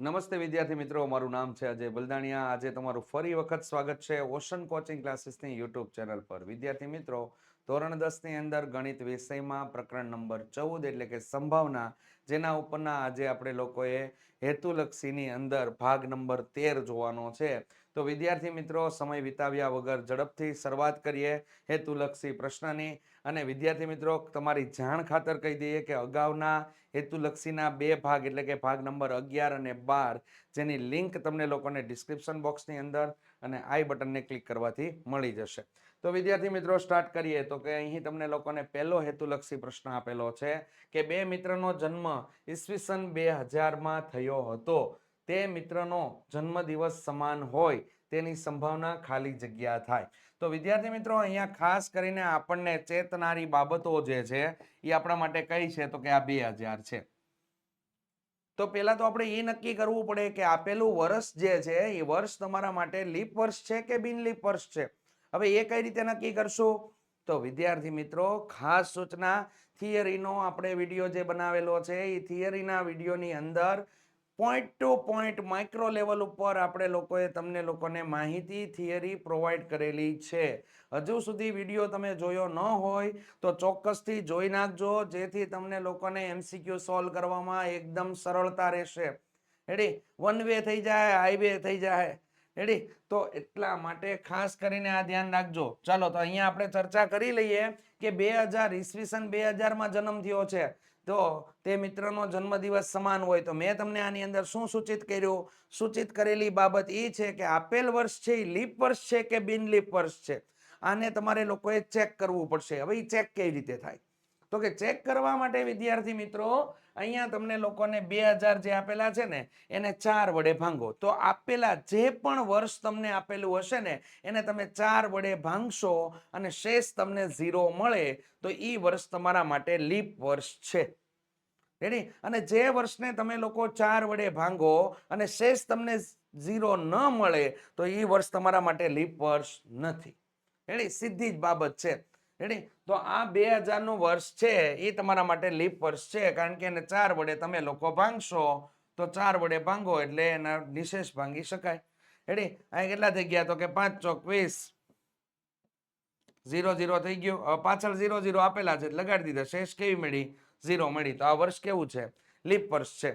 નમસ્તે વિદ્યાર્થી મિત્રો, મારું નામ છે અજય બલદાણિયા. આજે તમારું ફરી વખત સ્વાગત છે ઓશન કોચિંગ ક્લાસીસની યુટ્યુબ ચેનલ પર. વિદ્યાર્થી મિત્રો, ધોરણ દસની અંદર ગણિત વિષયમાં પ્રકરણ નંબર ચૌદ એટલે કે સંભાવના, જેના ઉપરના આજે આપણે લોકોએ હેતુલક્ષીની અંદર ભાગ નંબર તેર જોવાનો છે. તો વિદ્યાર્થી મિત્રો, સમય વિતાવ્યા વગર ઝડપથી શરૂઆત કરીએ. હેતુલક્ષી પ્રશ્નની અને વિદ્યાર્થી મિત્રો, તમારી જાણ ખાતર કહી દઈએ કે અગાઉના હેતુલક્ષીના બે ભાગ એટલે કે ભાગ નંબર અગિયાર અને બાર, જેની લિંક તમને લોકોને ડિસ્ક્રિપ્શન બોક્સની અંદર અને આઈ બટનને ક્લિક કરવાથી મળી જશે. તો વિદ્યાર્થી મિત્રો, સ્ટાર્ટ કરીએ. તો કે અહીં તમને લોકોને પહેલો હેતુલક્ષી પ્રશ્ન આપેલો છે કે બે મિત્રનો જન્મ ઈસવીસન બે હજારમાં થયો હતો. તે મિત્રનો જન્મદિવસ સમાન હોય તેની સંભાવના ખાલી જગ્યા થાય. તો વિદ્યાર્થી મિત્રો, અહીંયા ખાસ કરીને આપણને ચેતનારી બાબતો જે છે, એ આપણા માટે કઈ છે? તો કે આ બે છે. તો પહેલા તો આપણે એ નક્કી કરવું પડે કે આપેલું વર્ષ જે છે, એ વર્ષ તમારા માટે લીપ વર્ષ છે કે બિન લીપ વર્ષ છે? હવે એ કઈ રીતે નક્કી કરશું? તો વિદ્યાર્થી મિત્રો, ખાસ સૂચના, થિયરીનો આપણે વીડિયો જે બનાવેલો છે, એ થિયરીના વિડીયોની અંદર point to point micro level ઉપર આપણે લોકોએ તમને લોકોને માહિતી થિયરી પ્રોવાઈડ કરેલી છે. હજુ સુધી વીડિયો તમે જોયો ન હોય તો ચોક્કસથી જોઈ નાખજો, જેથી તમને લોકોને એમસીક્યુ સોલ્વ કરવામાં એકદમ સરળતા રહેશે. રેડી વન વે થઈ જાય હાઈવે થઈ જાય. રેડી તો એટલા માટે ખાસ કરીને આ ધ્યાન રાખજો. ચાલો, તો અહીંયા આપણે ચર્ચા કરી લઈએ કે બે હજાર ઈસવીસન બે હજારમાં જન્મ થયો છે. તો તે મિત્રનો જન્મદિવસ સમાન હોય. તો મેં તમને આની અંદર શું સૂચિત કર્યું? સૂચિત કરેલી બાબત એ છે કે આપેલ વર્ષ છે એ લીપ વર્ષ છે કે બિન લીપ વર્ષ છે? આને તમારે લોકોએ ચેક કરવું પડશે. હવે એ ચેક કેવી રીતે થાય? તો કે ચેક કરવા માટે વિદ્યાર્થી મિત્રો, અહીંયા તમને લોકોને બે હજાર જે આપેલા છે ને, એને ચાર વડે ભાંગો. તો આપેલા જે પણ વર્ષ તમને આપેલું હશે ને, એને તમે ચાર વડે ભાંગશો અને શેષ તમને ઝીરો મળે, તો એ વર્ષ તમારા માટે લીપ વર્ષ છે. રેડી અને જે વર્ષને તમે લોકો ચાર વડે ભાંગો અને શેષ તમને ઝીરો ન મળે, તો એ વર્ષ તમારા માટે લીપ વર્ષ નથી. રેડી સીધી જ બાબત છે. રેડી તો આ બે હજારનું વર્ષ છે, એ તમારા માટે લીપ વર્ષ છે, કારણ કે એને ચાર વડે તમે લોકો ભાંગશો, તો ચાર વડે ભાંગો એટલે એના નિશેષ ભાંગી શકાય. રેડી અહીં કેટલા થઈ ગયા? તો કે પાંચ ચોક ઝીરો ઝીરો થઈ ગયું. પાછળ ઝીરો ઝીરો આપેલા છે લગાડી દીધા. શેષ કેવી મળી? ઝીરો મળી. તો આ વર્ષ કેવું છે? લીપ વર્ષ છે.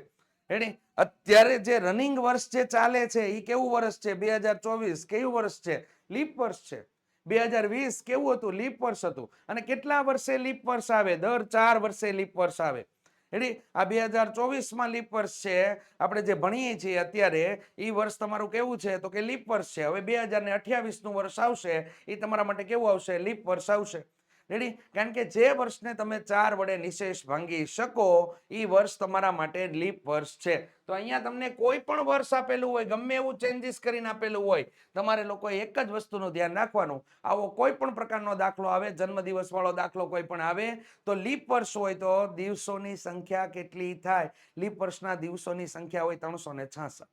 રેડી અત્યારે જે રનિંગ વર્ષ જે ચાલે છે એ કેવું વર્ષ છે? બે હજાર ચોવીસ. કેવું વર્ષ છે? લીપ વર્ષ છે. બે હજાર વીસ કેવું હતું? લીપ વર્ષ હતું. અને કેટલા વર્ષે લીપ વર્ષ આવે? દર ચાર વર્ષે લીપ વર્ષ આવે. રેડી આ બે હજાર ચોવીસમાં લીપ વર્ષ છે. આપણે જે ભણીએ છીએ અત્યારે, એ વર્ષ તમારું કેવું છે? તો કે લીપ વર્ષ છે. હવે બે હજાર ને અઠ્યાવીસનું વર્ષ આવશે. એ તમારા માટે કેવું આવશે? લીપ વર્ષ આવશે. રેડી કારણ કે જે વર્ષને તમે ચાર વડે નિશેષ ભાંગી શકો એ વર્ષ તમારા માટે લીપ વર્ષ છે. તો અહીંયા તમને કોઈ પણ વર્ષ આપેલું હોય, ગમે એવું ચેન્જીસ કરીને આપેલું હોય, તમારે લોકો એક જ વસ્તુનું ધ્યાન રાખવાનું. આવો કોઈ પણ પ્રકારનો દાખલો આવે જન્મદિવસ વાળો દાખલો કોઈ પણ આવે, તો લીપ વર્ષ હોય તો દિવસોની સંખ્યા કેટલી થાય? લીપ વર્ષના દિવસોની સંખ્યા હોય ત્રણસો ને છાસઠ.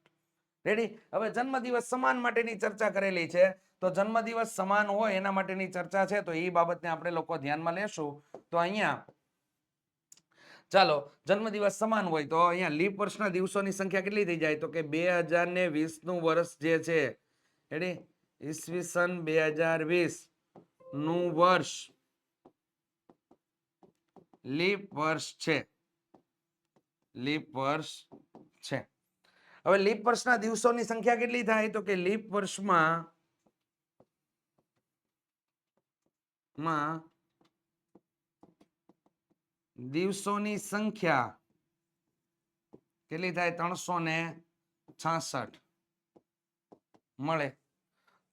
રેડી હવે જન્મદિવસ સમાન માટેની ચર્ચા કરેલી છે. તો જન્મદિવસ સમાન હોય એના માટેની ચર્ચા છે, તો એ બાબતને આપણે લોકો ધ્યાનમાં લેશું. તો અહીંયા, ચાલો, જન્મદિવસ સમાન હોય તો અહીંયા લીપ વર્ષના દિવસોની સંખ્યા કેટલી થઈ જાય? તો કે બે હજાર ને વીસનું વર્ષ જે છે એટલે ઈસવીસન બે હજાર વીસનું વર્ષ લીપ વર્ષ છે. લીપ વર્ષ છે. હવે લીપ વર્ષના દિવસોની સંખ્યા કેટલી થાય? તો કે લીપ વર્ષમાં માં દિવસોની સંખ્યા કેટલી થાય? ત્રણસો ને છાસઠ. મળે.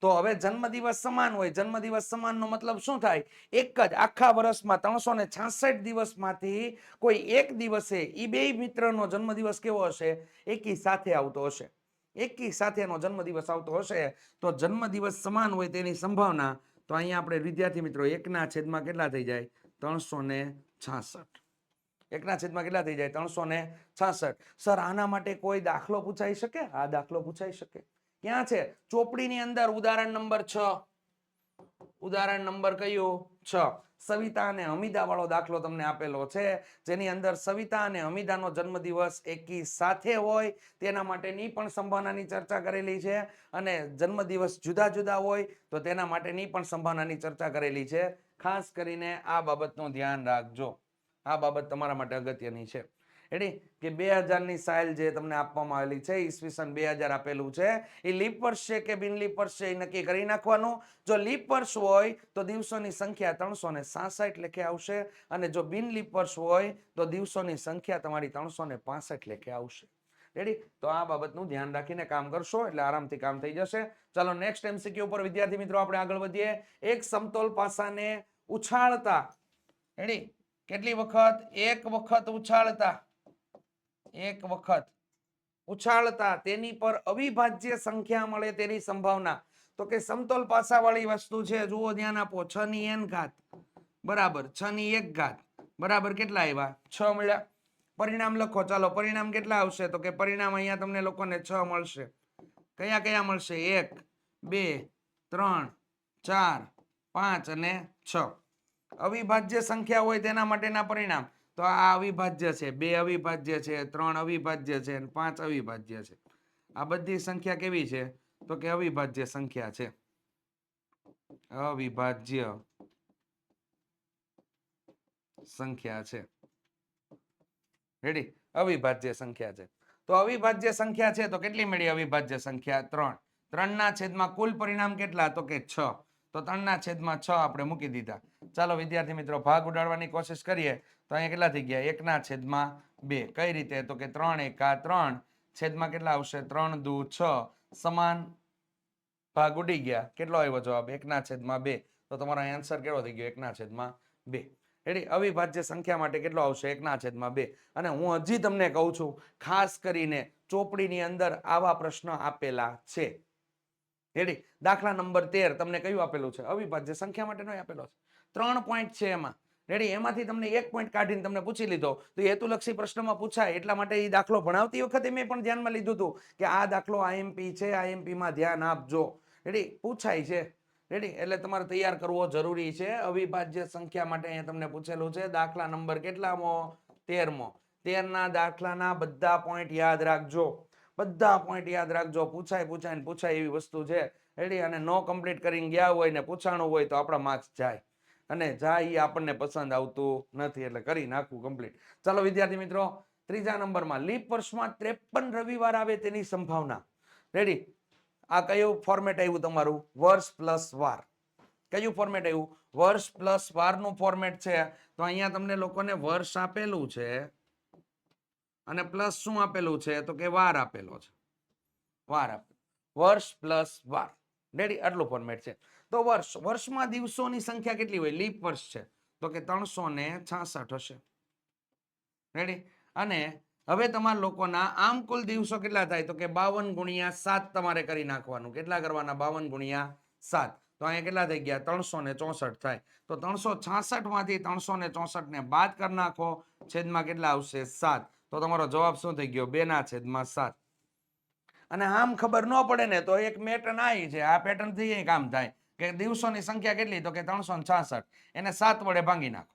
તો હવે જન્મદિવસ સમાન હોય. જન્મદિવસ સમાન નો મતલબ શું થાય? એક જ આખા વર્ષમાં ત્રણસો ને છાસઠ દિવસમાંથી કોઈ એક દિવસે એ બે મિત્રનો જન્મદિવસ કેવો હશે? એકી સાથે આવતો હશે. એકી સાથેનો જન્મદિવસ આવતો હશે તો જન્મદિવસ સમાન હોય તેની સંભાવના તો અહીંયા આપણે વિદ્યાર્થી મિત્રો એકના છેદમાં કેટલા થઈ જાય? ત્રણસો ને છાસઠ. એકના છેદમાં કેટલા થઈ જાય? ત્રણસો ને છાસઠ. સર, આના માટે કોઈ દાખલો પૂછાઈ શકે? આ દાખલો પૂછાઈ શકે. ક્યાં છે? ચોપડીની અંદર ઉદાહરણ નંબર છ. ઉદાહરણ નંબર કયું? છ. સવિતા અને અમિદા વાળો દાખલો તમને આપેલો છે. જેની અંદર સવિતા અને હમીદાનો જન્મદિવસ એકી સાથે હોય, તેના માટેની પણ સંભાવનાની ચર્ચા કરેલી છે. અને જન્મદિવસ જુદા જુદા હોય, તો તેના માટેની પણ સંભાવનાની ચર્ચા કરેલી છે. ખાસ કરીને આ બાબતનું ધ્યાન રાખજો. આ બાબત તમારા માટે અગત્યની છે. એડી કે બે હજારની સાયલ જે તમને આપવામાં આવેલી છે ઈસવીસન બે હજાર આપેલું છે એ લીપ વર્ષ છે કે બિન લીપ વર્ષ છે એ નક્કી કરી નાખવાનું. જો લીપ વર્ષ હોય, તો દિવસોની સંખ્યા ત્રણસો ને સાસઠ લેખે આવશે અને જો બિન લીપ વર્ષ હોય, તો દિવસોની સંખ્યા તમારી ત્રણસો ને પાસઠ લેખે આવશે. રેડી તો આ બાબતનું ધ્યાન રાખીને કામ કરશો, એટલે આરામથી કામ થઈ જશે. ચાલો નેક્સ્ટ એમસીક્યુ ઉપર વિદ્યાર્થી મિત્રો આપણે આગળ વધીએ. એક સમતોલ પાસાને ઉછાળતા. રેડી કેટલી વખત? એક વખત ઉછાળતા. એક વખત ઉછાળતા, તેની પર અવિભાજ્ય સંખ્યા મળે તેની સંભાવના. તો કે સમતોલ પાસાવાળી વસ્તુ છે, જુઓ ધ્યાન આપો, છ ની એન ઘાત. બરાબર, છ ની એક ઘાત. બરાબર, કેટલા આવ્યા? છ મળ્યા. પરિણામ લખો, ચાલો, પરિણામ કેટલા આવશે? તો કે પરિણામ અહીંયા તમને લોકોને છ મળશે. કયા કયા મળશે? એક, બે, ત્રણ, ચાર, પાંચ અને છ. અવિભાજ્ય સંખ્યા હોય તેના માટેના પરિણામ. તો આ અવિભાજ્ય છે. બે અવિભાજ્ય છે, ત્રણ અવિભાજ્ય છે અને પાંચ અવિભાજ્ય છે. આ બધી સંખ્યા કેવી છે? તો કે અવિભાજ્ય સંખ્યા છે. અવિભાજ્ય સંખ્યા છે. રેડી અવિભાજ્ય સંખ્યા છે. તો અવિભાજ્ય સંખ્યા છે તો કેટલી મળી અવિભાજ્ય સંખ્યા? ત્રણ. ત્રણના છેદમાં કુલ પરિણામ કેટલા? તો કે છ. તો ત્રણના છેદમાં છ આપણે મૂકી દીધા. ચાલો વિદ્યાર્થી મિત્રો, ભાગ ઉડાડવાની કોશિશ કરીએ. તો અહીંયા કેટલા થઈ ગયા? એકના છેદમાં બે. કઈ રીતે? તો કે ત્રણ એકા ત્રણ. છેદમાં કેટલા આવશે? ત્રણ દુ છ. સમાન ભાગ ઉડી ગયા. કેટલો આવ્યો જવાબ? એકના છેદમાં બે. તો તમારો આન્સર કેવો થઈ ગયો? એકના છેદમાં બે. એટલે અવિભાજ્ય સંખ્યા માટે કેટલો આવશે? એકના છેદમાં બે. અને હું હજી તમને કહું છું, ખાસ કરીને ચોપડીની અંદર આવા પ્રશ્ન આપેલા છે. રેડી દાખલા નંબર તેર તમને કયું આપેલું છે? અવિભાજ્ય સંખ્યા માટેનો આપેલો છે. ત્રણ પોઈન્ટ છે એમાં. રેડી એમાંથી તમને એક પોઈન્ટ કાઢીને તમને પૂછી લીધો. તો હેતુલક્ષી પ્રશ્નમાં પૂછાય. એટલા માટે એ દાખલો ભણાવતી વખતે મેં પણ ધ્યાનમાં લીધું હતું કે આ દાખલો આઈએમપી છે. આઈએમપીમાં ધ્યાન આપજો. રેડી પૂછાય છે. રેડી એટલે તમારે તૈયાર કરવો જરૂરી છે. અવિભાજ્ય સંખ્યા માટે અહીંયા તમને પૂછેલું છે. દાખલા નંબર કેટલામો? તેરમો. તેરના દાખલાના બધા પોઈન્ટ યાદ રાખજો. બધા પોઈન્ટ યાદ રાખજો. પૂછાય પૂછાય ને પૂછાય એવી વસ્તુ છે. રેડી અને નો કમ્પ્લીટ કરીને ગયા હોય ને પૂછાણું હોય તો આપણા માર્ક્સ જાય. અને જા એ આપણને પસંદ આવતું નથી એટલે કરી નાખવું કમ્પ્લીટ ચાલો વિદ્યાર્થી મિત્રો, ત્રીજા નંબરમાં લીપ વર્ષમાં ત્રેપન રવિવાર આવે તેની સંભાવના. રેડી આ કયું ફોર્મેટ આવ્યું તમારું? વર્ષ પ્લસ વાર. કયું ફોર્મેટ આવ્યું? વર્ષ પ્લસ વારનું ફોર્મેટ છે. તો અહીંયા તમને લોકોને વર્ષ આપેલું છે અને પ્લસ શું આપેલું છે? તો કે વાર આપેલો છે. વાર આપેલો. વર્ષ પ્લસ વાર. રેડી આટલું ફોર્મેટ છે. તો વર્ષ, વર્ષમાં દિવસોની સંખ્યા કેટલી હોય? લીપ વર્ષ છે. તો કે ત્રણસો ને છાસઠ હશે. રેડી અને હવે તમારા લોકોના આમ કુલ દિવસો કેટલા થાય? તો કે બાવન ગુણ્યા સાત તમારે કરી નાખવાનું. કેટલા કરવાના? બાવન ગુણ્યા સાત. તો અહીંયા કેટલા થઈ ગયા? ત્રણસો ને ચોસઠ થાય. તો ત્રણસો છાસઠમાંથી ત્રણસો ને ચોસઠ ને બાદ કરી નાખો. છેદમાં કેટલા આવશે? સાત. તો તમારો જવાબ શું થઈ ગયો? બે ના છેદમાં સાત. અને આમ ખબર ન પડે ને તો એક પેટર્ન આવી છે આ પેટર્નથી કામ થાય. કે દિવસોની સંખ્યા કેટલી? તો કે ત્રણસો છાસઠ. એને સાત વડે ભાંગી નાખો.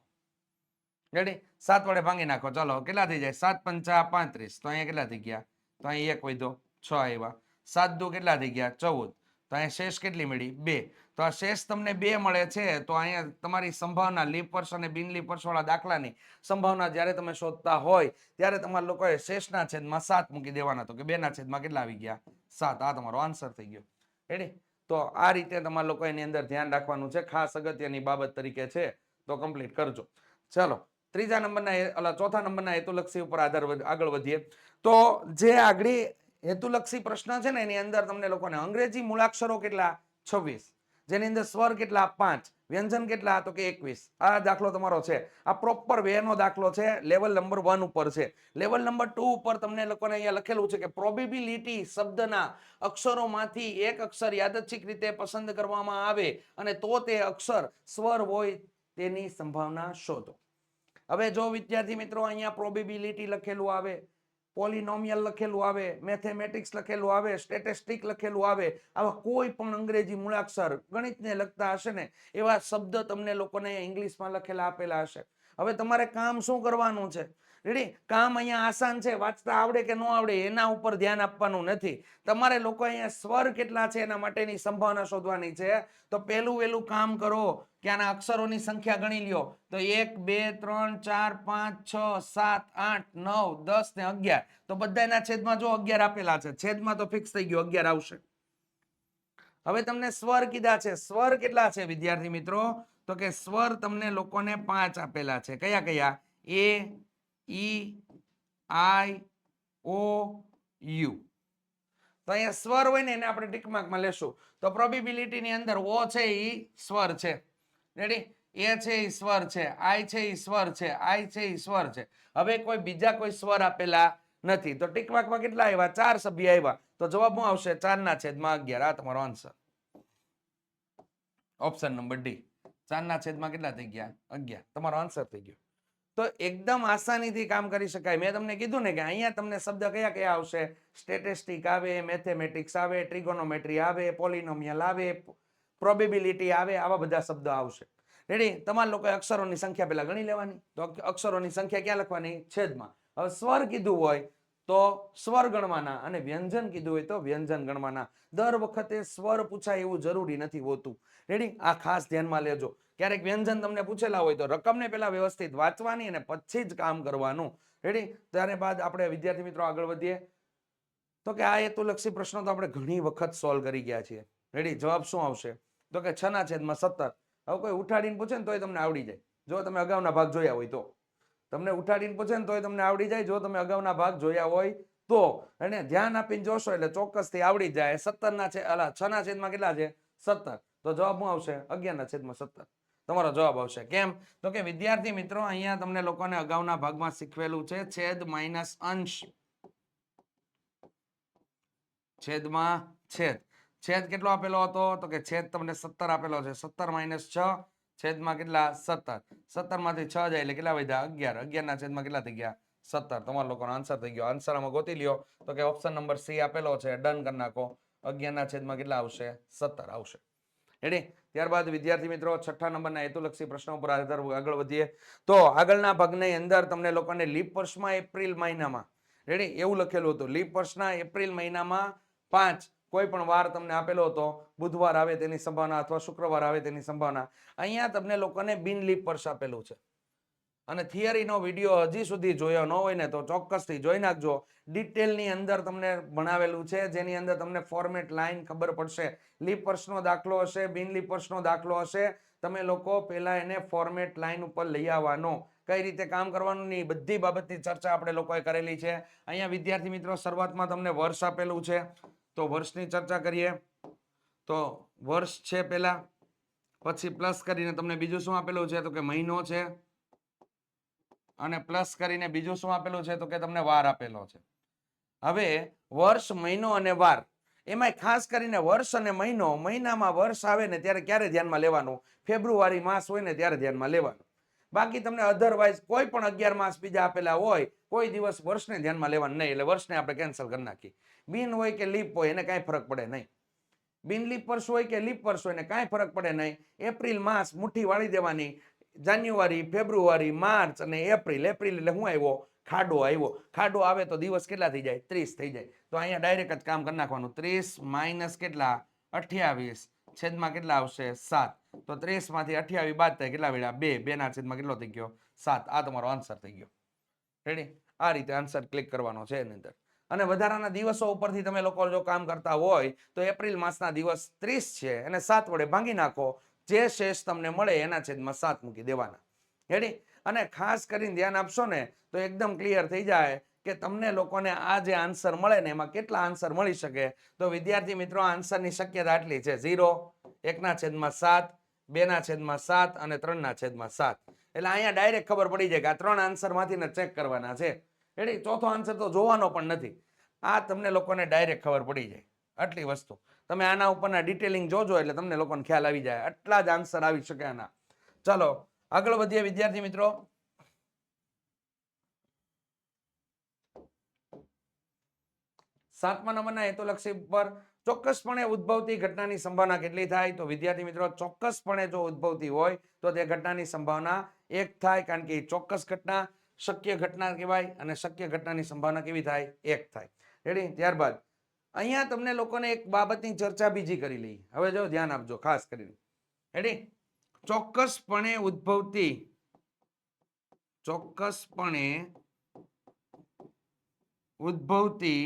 રેડી સાત વડે ભાંગી નાખો. ચલો, કેટલા થઈ જાય? સાત પંચા પાંત્રીસ. તો અહીંયા કેટલા થઈ ગયા? તો અહીં એક વધો. છ આવ્યા. સાત દુ કેટલા થઈ ગયા? ચૌદ. તો અહીંયા શેષ કેટલી મળી? બે. તો આ શેષ તમને બે મળે છે, તો અહીંયા તમારી સંભાવના લીપ અને બિન લીપ વર્ષ વાળા દાખલાની સંભાવના જ્યારે તમે શોધતા હોય, ત્યારે તમારા લોકોએ શેષના છેદમાં સાત મૂકી દેવાના. તો કે બેના છેદમાં કેટલા આવી ગયા? સાત. આ તમારો આન્સર થઈ ગયો. રેડી તો આ રીતે તમારા લોકો એની અંદર ધ્યાન રાખવાનું છે. ખાસ અગત્યની બાબત તરીકે છે. તો કમ્પ્લીટ કરજો. ચાલો, ત્રીજા નંબરના અલા ચોથા નંબરના હેતુલક્ષી ઉપર આધાર આગળ વધીએ. તો જે આગળ હેતુલક્ષી પ્રશ્ન છે ને, એની અંદર તમને લોકોને અંગ્રેજી મૂળાક્ષરો કેટલા? છવ્વીસ. જેની અંદર સ્વર કેટલા? પાંચ. વ્યંજન કેટલા? તો કે એકવીસ. આ દાખલો તમારો છે. આ પ્રોપર વે નો દાખલો છે. લેવલ નંબર વન ઉપર છે. લેવલ નંબર ટુ ઉપર તમને લોકોને અહીંયા લખેલું છે કે પ્રોબેબિલિટી શબ્દના અક્ષરોમાંથી એક અક્ષર યાદચ્છિક રીતે પસંદ કરવામાં આવે અને તો તે અક્ષર સ્વર હોય તેની સંભાવના શોધો. હવે જો વિદ્યાર્થી મિત્રો અહીંયા પ્રોબેબિલિટી લખેલું આવે પોલિનોમિયલ લખેલું આવે મેથેમેટિક્સ લખેલું આવે સ્ટેટિસ્ટિક લખેલું આવે, આવા કોઈ પણ અંગ્રેજી મૂળાક્ષર ગણિતને લગતા હશે ને, એવા શબ્દ તમને લોકોને ઇંગ્લિશમાં લખેલા આપેલા હશે. હવે તમારે કામ શું કરવાનું છે? રેડી કામ અહીંયા આસાન છે. વાંચતા આવડે કે ન આવડે એના ઉપર ધ્યાન આપવાનું નથી. તમારે લોકો અહીંયા સ્વર કેટલા છે એના માટેની સંભાવના શોધવાની છે. તો પહેલું વહેલું કામ કરો કે આના અક્ષરોની સંખ્યા ગણી લ્યો. તો એક, બે, ત્રણ, ચાર, પાંચ, છ, સાત, આઠ, નવ, દસ ને અગિયાર. તો બધાના છેદમાં જો અગિયાર આપેલા છે. છેદમાં તો ફિક્સ થઈ ગયો. અગિયાર આવશે. હવે તમને સ્વર કીધા છે. સ્વર કેટલા છે વિદ્યાર્થી મિત્રો? તો કે સ્વર તમને લોકોને પાંચ આપેલા છે. કયા કયા? A E I O U. તો અહીંયા સ્વર હોય ને એને આપણે ટીક માર્કમાં લેશું. તો પ્રોબિબિલિટીની અંદર ઓ છે એ સ્વર છે. રેડી એ છે એ સ્વર છે. આઈ છે એ સ્વર છે. આઈ છે એ સ્વર છે. હવે કોઈ બીજા કોઈ સ્વર આપેલા નથી. તો ટીક માર્કમાં કેટલા આવ્યા? ચાર સભ્ય આવ્યા. તો જવાબ શું આવશે? ચાર ના છેદમાં અગિયાર. આ તમારો આન્સર ઓપ્શન નંબર ડી ચાર ના છેદમાં કેટલા થઈ ગયા? અગિયાર. તમારો આન્સર થઈ ગયો. તો એકદમ આસાનીથી કામ કરી શકાય. મેં તમને કીધું ને કે અહીંયા તમને શબ્દ કયા કયા આવશે? સ્ટેટિસ્ટિક આવે, મેથેમેટિક્સ આવે, ટ્રિગોનોમેટ્રી આવે, પોલિનોમિયલ આવે, પ્રોબેબિલિટી આવે, આવા બધા શબ્દો આવશે. રેડી તમારા લોકોએ અક્ષરોની સંખ્યા પહેલાં ગણી લેવાની. તો અક્ષરોની સંખ્યા ક્યાં લખવાની? છેદમાં. હવે સ્વર કીધું હોય તો સ્વર ગણવાના અને વ્યંજન કીધું હોય તો વ્યંજન ગણવાના. દર વખતે સ્વર પૂછાય એવું જરૂરી નથી હોતું. રેડી આ ખાસ ધ્યાનમાં લેજો. ક્યારેક વ્યંજન તમને પૂછેલા હોય તો રકમને પહેલા વ્યવસ્થિત વાંચવાની અને પછી જ કામ કરવાનું. રેડી ત્યારે બાદ આપણે વિદ્યાર્થી મિત્રો આગળ વધીએ. તો કે આ હેતુલક્ષી પ્રશ્નો તો આપણે ઘણી વખત સોલ્વ કરી ગયા છીએ. રેડી જવાબ શું આવશે? તો કે છના છેદમાં સત્તર. હવે કોઈ ઉઠાડીને પૂછે ને તોય તમને આવડી જાય. જો તમે અગાઉના ભાગ જોયા હોય તો. તમને ઉઠાડીને પૂછે ને તોય તમને આવડી જાય. જો તમે અગાઉના ભાગ જોયા હોય તો. અને ધ્યાન આપીને જોશો એટલે ચોક્કસથી આવડી જાય. સત્તર ના છે, અલા છ ના છેદમાં કેટલા છે? સત્તર. તો જવાબ શું આવશે? અગિયાર ના છેદમાં સત્તર. તમારો જવાબ આવશે. કેમ? તો કે વિદ્યાર્થી મિત્રો, અહીંયા તમને લોકોને અગાઉના ભાગમાં શીખવેલું છે છેદ માઇનસ અંશ. છેદમાં છેદ. છેદ કેટલો આપેલો હતો? તો કે છેદ તમને સત્તર આપેલો છે. સત્તર માઇનસ છ છેદમાં કેટલા? સત્તર. સત્તરમાંથી છ જાય એટલે કેટલા વધ્યા? અગિયાર. અગિયાર ના છેદમાં કેટલા થઈ ગયા? સત્તર. તમારા લોકોનો આન્સર થઈ ગયો. આન્સર આમાં ગોતી લ્યો. તો કે ઓપ્શન નંબર સી આપેલો છે. ડન કરી નાખો. અગિયાર છેદમાં કેટલા આવશે? સત્તર આવશે. રેડી ત્યારબાદ વિદ્યાર્થી મિત્રો, છઠ્ઠા નંબરના હેતુલક્ષી પ્રશ્નો ઉપર આધાર આગળ વધીએ. તો આગળના ભાગની અંદર તમને લોકોને લીપ વર્ષમાં એપ્રિલ મહિનામાં. રેડી એવું લખેલું હતું. લીપ વર્ષના એપ્રિલ મહિનામાં પાંચ કોઈ પણ વાર તમને આપેલો હતો, બુધવાર આવે તેની સંભાવના અથવા શુક્રવાર આવે તેની સંભાવના, અહીંયા તમને લોકોને બિનલીપ પર્સ આપેલું છે. અને થિયરીનો વીડિયો હજી સુધી જોયો ન હોય ને તો ચોક્કસથી જોઈ નાખજો. ડિટેલની અંદર તમને ભણાવેલું છે, જેની અંદર તમને ફોર્મેટ, લાઈન ખબર પડશે. લીપ દાખલો હશે બિનલીપર્સનો દાખલો હશે. તમે લોકો પહેલાં એને ફોર્મેટ, લાઈન ઉપર લઈ આવવાનો. કઈ રીતે કામ કરવાનું ની બધી બાબતની ચર્ચા આપણે લોકોએ કરેલી છે. અહીંયા વિદ્યાર્થી મિત્રો, શરૂઆતમાં તમને વર્ષ આપેલું છે. તો વર્ષની ચર્ચા કરીએ. તો વર્ષ છે પહેલાં, પછી પ્લસ કરીને તમને બીજું શું આપેલું છે? તો કે મહિનો છે. અને પ્લસ કરીને બીજું શું આપેલું છે? તો કે તમને વાર આપેલો છે. હવે વર્ષ, મહિનો અને વાર એમાં ખાસ કરીને વર્ષ અને મહિનો, મહિનામાં વર્ષ આવે ને ત્યારે ક્યારે ધ્યાનમાં લેવાનું? ફેબ્રુઆરી માસ હોય ને ત્યારે ધ્યાનમાં લેવાનું. બાકી તમને અધરવાઇઝ કોઈ પણ અગિયાર માસ બીજા આપેલા હોય, કોઈ દિવસ વર્ષને ધ્યાનમાં લેવાનું નહીં, એટલે વર્ષને આપણે કેન્સલ કરી નાખીએ. બિન હોય કે લીપ હોય, એને કાંઈ ફરક પડે નહીં. બિન લીપ વર્ષ હોય કે લીપ વર્ષ હોય, એને કાંઈ ફરક પડે નહીં. એપ્રિલ માસ મુઠ્ઠી વાળી દેવાની, જાન્યુઆરી, ફેબ્રુઆરી, માર્ચ અને એપ્રિલ એપ્રિલ એટલે હું આવ્યો? ખાડો આવ્યો. ખાડો આવે તો દિવસ કેટલા થઈ જાય? ત્રીસ થઈ જાય. તો અહીંયા ડાયરેક્ટ જ કામ કરી નાખવાનું. ત્રીસ માઇનસ કેટલા? અઠ્યાવીસ. છેદમાં કેટલા આવશે? સાત. તો ત્રીસમાંથી અઠ્યાવીસ બાદ થાય કેટલા વેળા બે. બે ના છેદમાં કેટલો થઈ ગયો? સાત. આ તમારો આન્સર થઈ ગયો. રેડી આ રીતે આન્સર ક્લિક કરવાનો છે એની અંદર. અને વધારાના દિવસો ઉપરથી તમે લોકો જો કામ કરતા હોય, તો એપ્રિલ માસના દિવસ ત્રીસ છે. અને સાત વડે ભાંગી નાખો. જે શેષ તમને મળે એના છેદમાં સાત મૂકી દેવાના. રેડી અને ખાસ કરીને ધ્યાન આપશો ને, તો એકદમ ક્લિયર થઈ જાય કે તમને લોકોને આ જે આન્સર મળે ને એમાં કેટલા આન્સર મળી શકે? તો વિદ્યાર્થી મિત્રો આન્સરની શક્યતા આટલી છે. ઝીરો એકના છેદમાં સાત, બેના છેદમાં સાત અને ત્રણના છેદમાં સાત. એટલે અહીંયા ડાયરેક્ટ ખબર પડી જાય કે આ ત્રણ આન્સરમાંથી ચેક કરવાના છે. એટલે ચોથો આન્સર તો જોવાનો પણ નથી. આ તમને લોકોને ડાયરેક્ટ ખબર પડી જાય. આટલી વસ્તુ. તમે આના ઉપરના ડિટેલિંગ જોજો એટલે તમને લોકોને ખ્યાલ આવી જાય. આટલા જ આન્સર આવી શકે આના. ચાલો, આગળ વધીએ વિદ્યાર્થી મિત્રો. સાતમા નંબરના હેતુલક્ષી પર ચોક્કસપણે ઉદ્ભવતી ઘટનાની સંભાવના કેટલી થાય? તો વિદ્યાર્થી મિત્રો, ચોક્કસપણે જો ઉદ્ભવતી હોય, તો તે ઘટનાની સંભાવના એક થાય, કારણ કે ચોક્કસ ઘટના, શક્ય ઘટના કહેવાય અને શક્ય ઘટનાની સંભાવના કેવી થાય? એક થાય. રેડી ત્યારબાદ, અહીંયા તમને લોકોને એક બાબતની ચર્ચા બીજી કરી લઈ હવે જો ધ્યાન આપજો, ખાસ કરીને. રેડી ચોક્કસપણે ઉદ્ભવતી ચોક્કસપણે ઉદ્ભવતી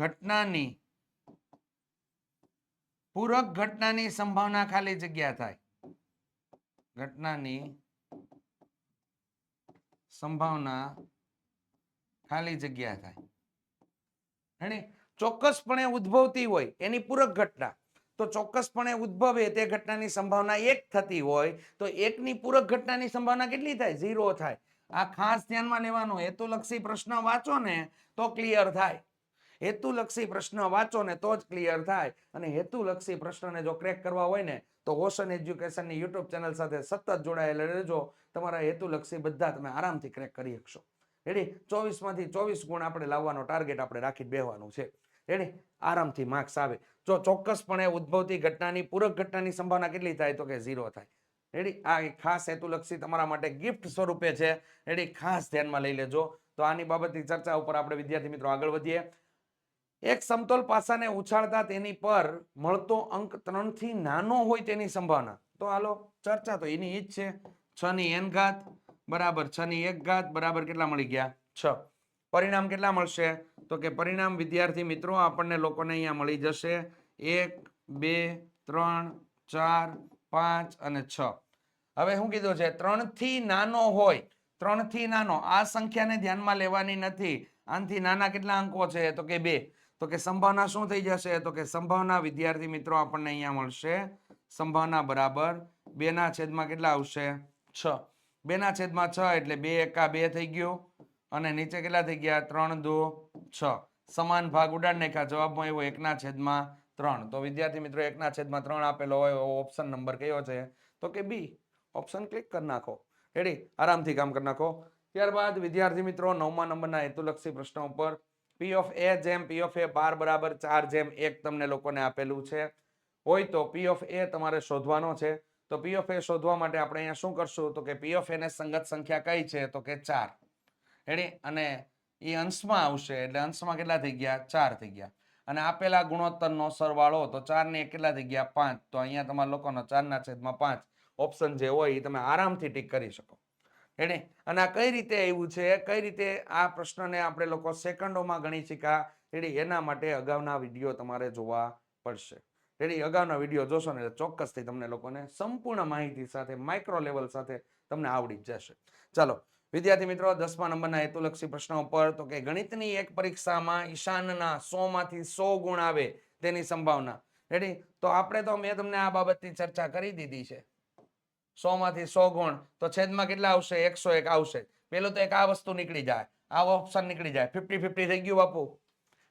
ઘટનાની, પૂરક ઘટનાની સંભાવના ખાલી જગ્યા થાય. ઘટનાની સંભાવના ખાલી જગ્યા થાય. હેને? ચોક્કસપણે ઉદ્ભવતી હોય એની પૂરક ઘટના. તો ચોક્કસપણે ઉદ્ભવે તે ઘટનાની સંભાવના એક થતી હોય તો એકની પૂરક ઘટનાની સંભાવના કેટલી થાય? ઝીરો થાય. આ ખાસ ધ્યાનમાં લેવાનો હેતુલક્ષી પ્રશ્ન વાંચો ને તો ક્લિયર થાય. હેતુલક્ષી પ્રશ્ન વાંચો ને તો જ ક્લિયર થાય. અને હેતુલક્ષી પ્રશ્નને જો ક્રેક કરવા હોય ને, તો ઓશન એજ્યુકેશનની યુટ્યુબ ચેનલ સાથે સતત જોડાયેલા રહેજો. તમારા હેતુલક્ષી બધા તમે આરામથી ક્રેક કરી શકશો. રેડી ચોવીસમાંથી ચોવીસ ગુણ આપણે લાવવાનો ટાર્ગેટ આપણે રાખી બેહવાનું છે. રેડી આરામથી માર્ક્સ આવે. જો ચોક્કસપણે ઉદ્ભવતી ઘટનાની, પૂરક ઘટનાની સંભાવના કેટલી થાય તો કે ઝીરો થાય. રેડી આ એક ખાસ હેતુલક્ષી તમારા માટે ગિફ્ટ સ્વરૂપે છે. રેડી ખાસ ધ્યાનમાં લઈ લેજો. તો આની બાબતની ચર્ચા ઉપર આપણે વિદ્યાર્થી મિત્રો આગળ વધીએ. એક સમતોલ પાસાને ઉછાળતા તેની પર મળતો અંક ત્રણથી નાનો હોય તેની સંભાવના. તો હાલો, ચર્ચા તો એની ઈ છે. છ ની એન ઘાત બરાબર છ ની એક ઘાત બરાબર કેટલા મળી ગયા? છ. પરિણામ કેટલા મળશે? તો કે પરિણામ વિદ્યાર્થી મિત્રો આપણને લોકોને અહીંયા મળી જશે. એક, બે, ત્રણ, ચાર, પાંચ અને છ. હવે શું કીધું છે, ત્રણથી નાનો હોય, ત્રણથી નાનો, આ સંખ્યાને ધ્યાનમાં લેવાની નથી. આનાથી નાના કેટલા અંકો છે? તો કે બે. તો કે સંભાવના શું થઈ જશે? તો કે સંભાવના વિદ્યાર્થી મિત્રો આપણને અહીંયા મળશે. સંભાવના બરાબર. બે ના છેદમાં કેટલા આવશે? છ. બે ના છેદમાં છ એટલે બે એકા બે થઈ ગયું. અને નીચે કેટલા થઈ ગયા? ત્રણ, દો, છ. સમાન ભાગ ઉડાડ નાખ્યા. જવાબમાં એવો એકના છેદમાં ત્રણ. તો વિદ્યાર્થી મિત્રો એકના છેદમાં ત્રણ આપેલો હોય એવો ઓપ્શન નંબર કયો છે? તો કે બી ઓપ્શન ક્લિક કરી નાખો. રેડી આરામથી કામ કરી નાખો. ત્યારબાદ વિદ્યાર્થી મિત્રો, નવમા નંબરના હેતુલક્ષી પ્રશ્નો ઉપર પી ઓફ એ જેમ પી ઓફ એ બાર બરાબર ચાર જેમ એક તમને લોકોને આપેલું છે. હોય તો પી ઓફ એ તમારે શોધવાનો છે. તો પી ઓફ એ શોધવા માટે આપણે અહીંયા શું કરશું? તો કે પી ઓફ એને સંગત સંખ્યા કઈ છે? તો કે ચાર. રેડી અને એ અંશમાં આવશે. એટલે અંશમાં કેટલા થઈ ગયા? ચાર થઈ ગયા. અને આપેલા ગુણોત્તરનો સરવાળો તો ચારને કેટલા થઈ ગયા? પાંચ. તો અહીંયા તમારા લોકોનો ચારના છેદમાં પાંચ. ઓપ્શન જે હોય એ તમે આરામથી ટીક કરી શકો. રેડી? અને આ કઈ રીતે આવ્યું છે? કઈ રીતે આ પ્રશ્નને આપણે લોકો સેકન્ડોમાં ગણી શીખ્યા? એટલે એના માટે અગાઉના વીડિયો તમારે જોવા પડશે. રેડી? અગાઉના વીડિયો જોશો ને ચોક્કસથી તમને લોકોને સંપૂર્ણ માહિતી સાથે માઇક્રો લેવલ સાથે તમને આવડી જશે. ચાલો, વિદ્યાર્થી મિત્રો, દસમા નંબરના હેતુલક્ષી પ્રશ્નો ઉપર તો કે ગણિતની એક પરીક્ષામાં ઈશાનના સો માંથી સો ગુણ આવે તેની સંભાવના. રેડી? તો આપણે તો મેં તમને આ બાબતની ચર્ચા કરી દીધી છે. સો માંથી સો ગુણ, તો છેદમાં કેટલા આવશે? એકસો એક આવશે. પેલું તો એક આ વસ્તુ નીકળી જાય. આ ઓપ્શન નીકળી જાય. ફિફ્ટી ફિફ્ટી થઈ ગયું બાપુ.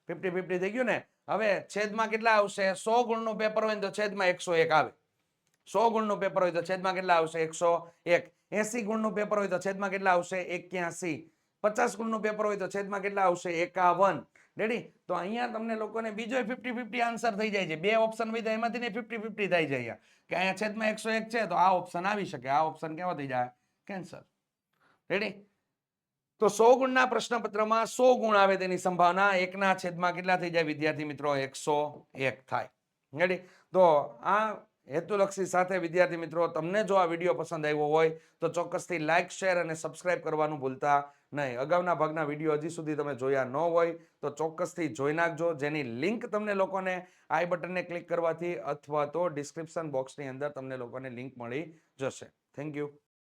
ફિફ્ટી ફિફ્ટી થઈ ગયું ને? હવે છેદમાં કેટલા આવશે? સો ગુણનું પેપર હોય ને તો છેદમાં એકસો એક આવે. સો ગુણનું પેપર હોય તો છેદમાં કેટલા આવશે? એકસો એક. એસી ગુણનું પેપર હોય તો છેદમાં કેટલા આવશે? એક્યાસી. પચાસ ગુણનું પેપર હોય તો છેદમાં કેટલા આવશે? એકાવન. રેડી તો અહીંયા તમને લોકોને બીજો ફિફ્ટી ફિફ્ટી આન્સર થઈ જાય છે. બે ઓપ્શન હોય એમાંથી ને ફિફ્ટી ફિફ્ટી થઈ જાય કે અહીંયા છેદમાં એકસો એક છે, તો આ ઓપ્શન આવી શકે. આ ઓપ્શન કેવો થઈ જાય? કેન્સર રેડી તો સો ગુણના પ્રશ્નપત્રમાં સો ગુણ આવે તેની સંભાવના. એકના છેદમાં કેટલા થઈ જાય? વિદ્યાર્થી મિત્રો, એકસો એક થાય. રેડી તો આ હેતુલક્ષી સાથે વિદ્યાર્થી મિત્રો, તમને જો આ વીડિયો પસંદ આવ્યો હોય, તો ચોક્કસથી લાઇક શેર અને સબસ્ક્રાઇબ કરવાનું ભૂલતા નહીં. અગાઉના ભાગના વીડિયો હજી સુધી તમે જોયા ન હોય, તો ચોક્કસથી જોઈ નાખજો. જેની લિંક તમને લોકોને આઈ બટનને ક્લિક કરવાથી અથવા તો ડિસ્ક્રિપ્શન બોક્સની અંદર તમને લોકોને લિંક મળી જશે. Thank you